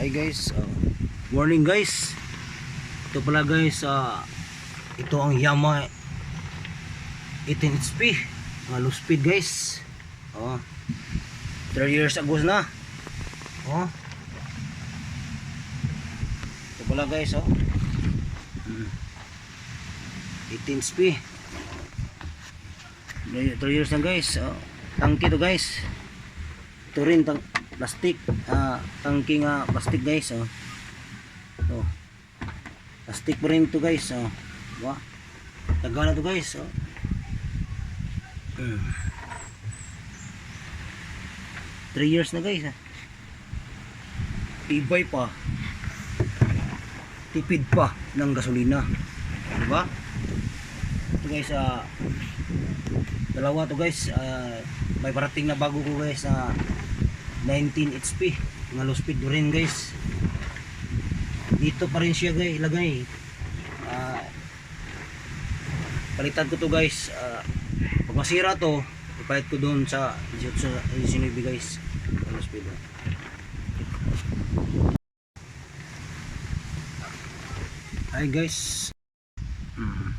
Hi guys, uh, morning guys. Ito pala guys, uh, ito ang Yamaha 18 HP, mga low speed guys. Oh. 3 years ago na. Oh. Ito pala guys, oh. Mm. 18 HP. 3 years na guys. Oh. Tangki to guys. Ito rin tang plastic. Ah, tangki nga plastic guys, oh. Oh. Plastic pa rin to guys, oh. Diba? Taga na to guys, oh. Mm. 3 years na guys, ah. Tibay pa. Tipid pa ng gasolina. Diba? Ito guys, ah, dalawa to guys, ah, may parating na bago ko guys na 19 HP mga low speed rin guys. Dito pa rin siya guys ilagay. Ah, palitan ko to guys. Ah, pag masira to ipalit ko doon sa 18 19 guys. Low speed. Hi guys. Hmm.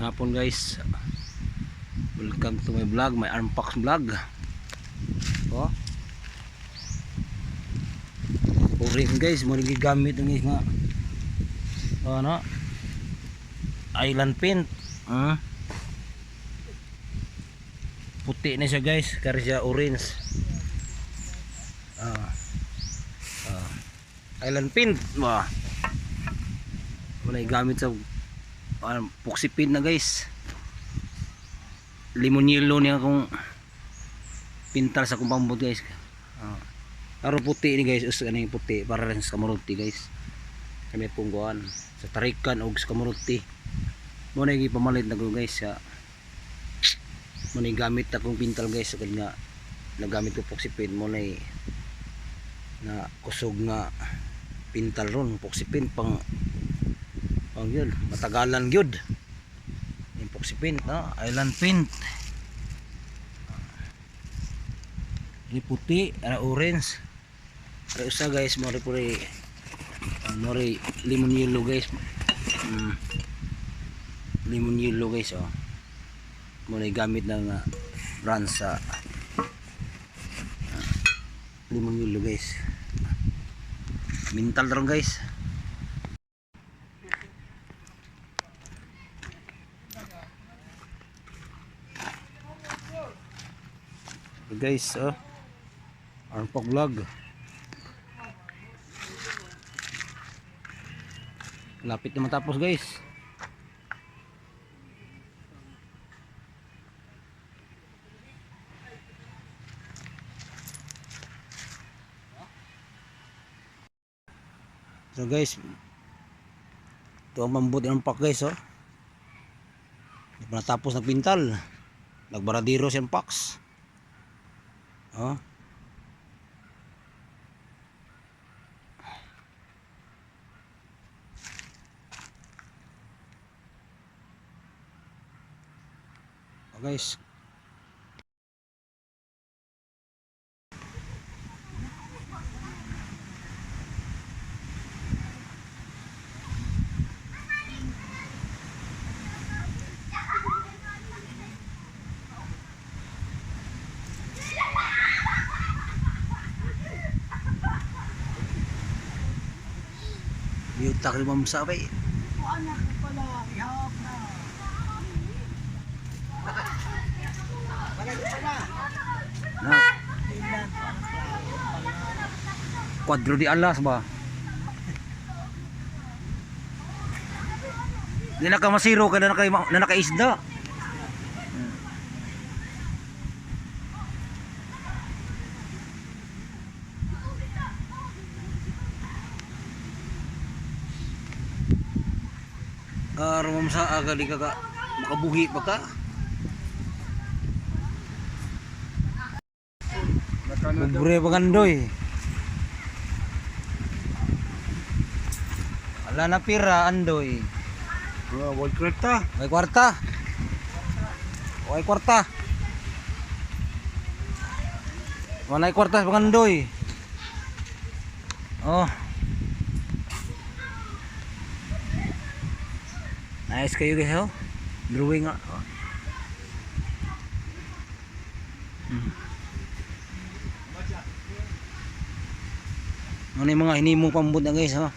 Hapon guys. Welcome to my vlog my armpax vlog oh Purin guys. Mo gigamit ng nga ano? Island paint. Ah puti na siya guys. Kaya siya orange. Ah. Ah. Island paint. Ba? Wala gamit sa uh, puksi paint na guys. Limon yellow niya kung pintal sa kumpambot guys. Ah. Aro puti ni guys us ano puti? Para rin sa kamuruti guys. Kami pungguan sa tarikan og sa kamuruti. Mo na yung pamalit na ko guys sa mo na yung gamit akong pintal guys sa nga nagamit ko puksi paint mo na yung na kusog nga pintal ron puksi paint pang pang yun matagalan yun. Yung puksi paint no? island paint ini puti ana orange. Ada usa guys mo puri uh, lemon yellow guys. Mm. lemon yellow guys oh. Mo gamit ng uh, brand sa uh, lemon yellow guys. Mintal ron guys. Guys oh Armpog vlog lapit na matapos guys. So guys ito ang mambut ng pak guys oh. Hindi pa natapos nagpintal nagbaradiro siyang paks oh Guys. Yutak limang sabay. Na. Di alas ba? Di na ka masiro ka na naka, na nakaisda. Karon sa aga di ka makabuhi pa ka. Kubre pangandoy. Wala na pira andoy. World Creta. May kwarta. May kwarta. Wala kwarta pangandoy. Oh. Nice kayo guys oh. Drawing. Oh. Hmm. Ano yung mga hinimong pambod na guys oh.